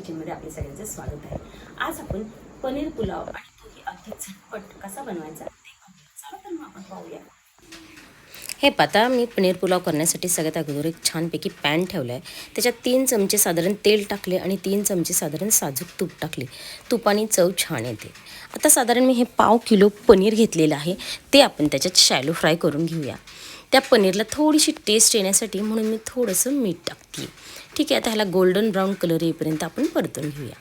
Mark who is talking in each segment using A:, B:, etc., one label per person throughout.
A: किचनमध्ये आपले सगळ्यांचं स्वागत आहे. आज आपण पनीर पुलाव आणि तोही अगदी झटपट कसा बनवायचा ते चला तर मग आपण पाहूया.
B: हे पाता मी पनीर पुलाव करण्यासाठी सगळ्यात अगोदर एक छानपैकी पॅन ठेवला आहे त्याच्यात तीन चमचे साधारण तेल टाकले आणि तीन चमचे साधारण साजूक तूप टाकले. तुपाने चव छान येते. आता साधारण मी हे पाव किलो पनीर घेतलेलं आहे. ते आपण त्याच्यात शॅलो फ्राय करून घेऊया. त्या पनीरला थोडीशी टेस्ट येण्यासाठी म्हणून मी थोडंसं मीठ टाकते. ठीक आहे आता ह्याला गोल्डन ब्राऊन कलर येईपर्यंत आपण परतून घेऊया.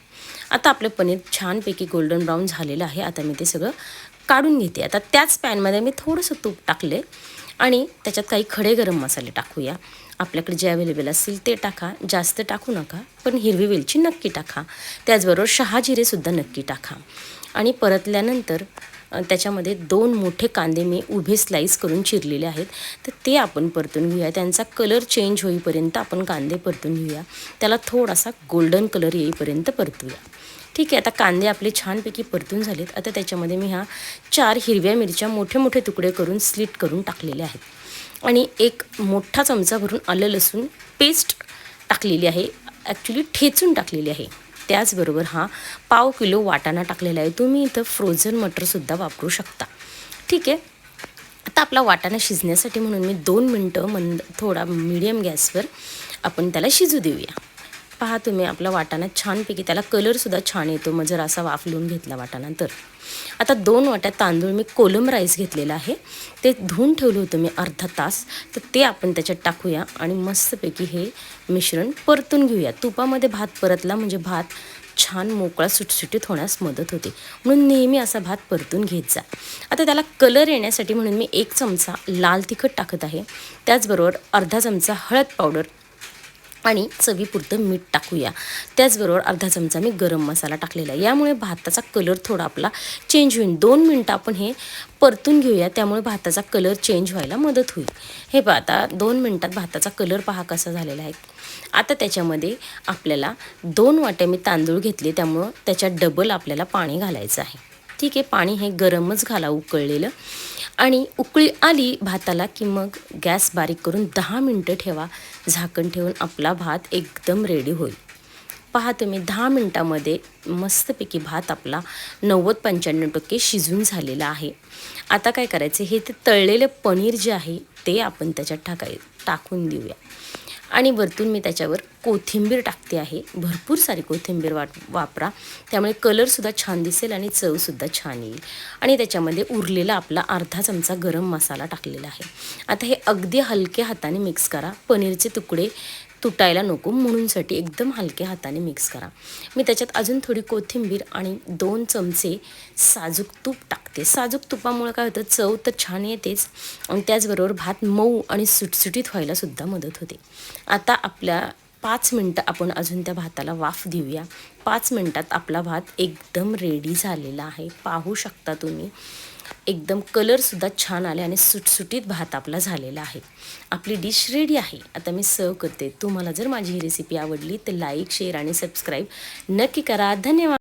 B: आता आपलं पनीर छानपैकी गोल्डन ब्राऊन झालेलं आहे. आता मी ते सगळं काढून घेते. आता त्याच पॅनमध्ये मी थोडंसं तूप टाकले आणि त्याच्यात काही खडे गरम मसाले टाकूया. आपल्याकडे जे अवेलेबल असतील ते टाका. जास्त टाकू नका पण हिरवी वेलची नक्की टाका. त्याचबरोबर शहा जिरेसुद्धा नक्की टाका. आणि परतल्यानंतर त्याच्यामध्ये दोन मोठे कांदे मी उभे स्लाईस करून चिरलेले आहेत. तर ते आपण परतून घेऊया. त्यांचा कलर चेंज होईपर्यंत आपण कांदे परतून घेऊया. त्याला थोडासा गोल्डन कलर येईपर्यंत परतूया. ठीक आहे आता कांदे आपले छानपैकी परतून झालेत. आता त्याच्यामध्ये मी ह्या चार हिरव्या मिरच्या मोठे मोठे तुकडे करून स्लिट करून टाकलेले आहेत. आणि एक मोठा चमचा भरून आलं लसूण पेस्ट टाकलेली आहे. ॲक्च्युली ठेचून टाकलेली आहे. त्याचबरोबर हा पाव किलो वाटाणा टाकलेला आहे. तुम्ही इथं फ्रोझन मटरसुद्धा वापरू शकता. ठीक आहे? आता आपला वाटाणा शिजण्यासाठी म्हणून मी दोन मिनटं मंद थोडा मिडियम गॅसवर आपण त्याला शिजू देऊया. पहा तुम्ही आपला वाटाणा छानपैकी त्याला कलरसुद्धा छान येतो. मग जर असा वाफलून घेतला वाटाणा तर आता दोन वाट्यात तांदूळ मी कोलम राईस घेतलेला आहे. ते धुवून ठेवलं होतं मी अर्धा तास. तर ते आपण त्याच्यात टाकूया आणि मस्तपैकी हे मिश्रण परतून घेऊया. तुपामध्ये भात परतला म्हणजे भात छान मोकळा सुटसुटीत होण्यास मदत होते. म्हणून नेहमी असा भात परतून घेत जा. आता त्याला कलर येण्यासाठी म्हणून मी एक चमचा लाल तिखट टाकत आहे. त्याचबरोबर अर्धा चमचा हळद पावडर आणि चवीपुरतं मीठ टाकूया. त्याचबरोबर अर्धा चमचा मी गरम मसाला टाकलेला आहे. यामुळे भाताचा कलर थोडा आपला चेंज होईल. दोन मिनटं आपण हे परतून घेऊया. त्यामुळे भाताचा कलर चेंज व्हायला मदत होईल. हे पहा आता दोन मिनटात भाताचा कलर पहा कसा झालेला आहे. आता त्याच्यामध्ये आपल्याला दोन वाट्या मी तांदूळ घेतले. त्यामुळं त्याच्यात डबल आपल्याला पाणी घालायचं आहे. ठीक आहे पाणी हे गरमच घाला उकळलेलं. आणि उकळी आली भाताला की मग गॅस बारीक करून दहा मिनटं ठेवा. झाकण ठेवून आपला भात एकदम रेडी होईल. पहा तुम्ही दहा मिनटामध्ये मस्तपैकी भात आपला नव्वद पंच्याण्णव टक्के शिजून झालेला आहे. आता काय करायचं? हे ते तळलेलं पनीर जे आहे ते आपण त्याच्यात टाकाय टाकून देऊया. आणि वरतून मी त्याच्यावर कोथिंबीर टाकते आहे. भरपूर सारी कोथिंबीर वाट वापरा. त्यामुळे कलरसुद्धा छान दिसेल आणि चवसुद्धा छान येईल. आणि त्याच्यामध्ये उरलेला आपला अर्धा चमचा गरम मसाला टाकलेला आहे. आता हे अगदी हलक्या हाताने मिक्स करा. पनीरचे तुकडे तुटायला नको म्हणूनसाठी एकदम हलक्या हाताने मिक्स करा. मी त्याच्यात अजून थोडी कोथिंबीर आणि दोन चमचे साजूक तूप टाकते. साजूक तुपामुळे काय होतं चव तर छान येतेच आणि त्याचबरोबर भात मऊ आणि सुटसुटीत व्हायलासुद्धा मदत होते. आता आपल्या पाच मिनटं आपण अजून त्या भाताला वाफ देऊया. पाच मिनटात आपला भात एकदम रेडी झालेला आहे. पाहू शकता तुम्ही एकदम कलरसुद्धा छान आले आणि सुटसुटीत भात आपला झालेला आहे. आपली डिश रेडी आहे. आता मी सर्व करते. तुम्हाला जर माझी ही रेसिपी आवडली तर लाईक शेअर आणि सबस्क्राईब नक्की करा. धन्यवाद.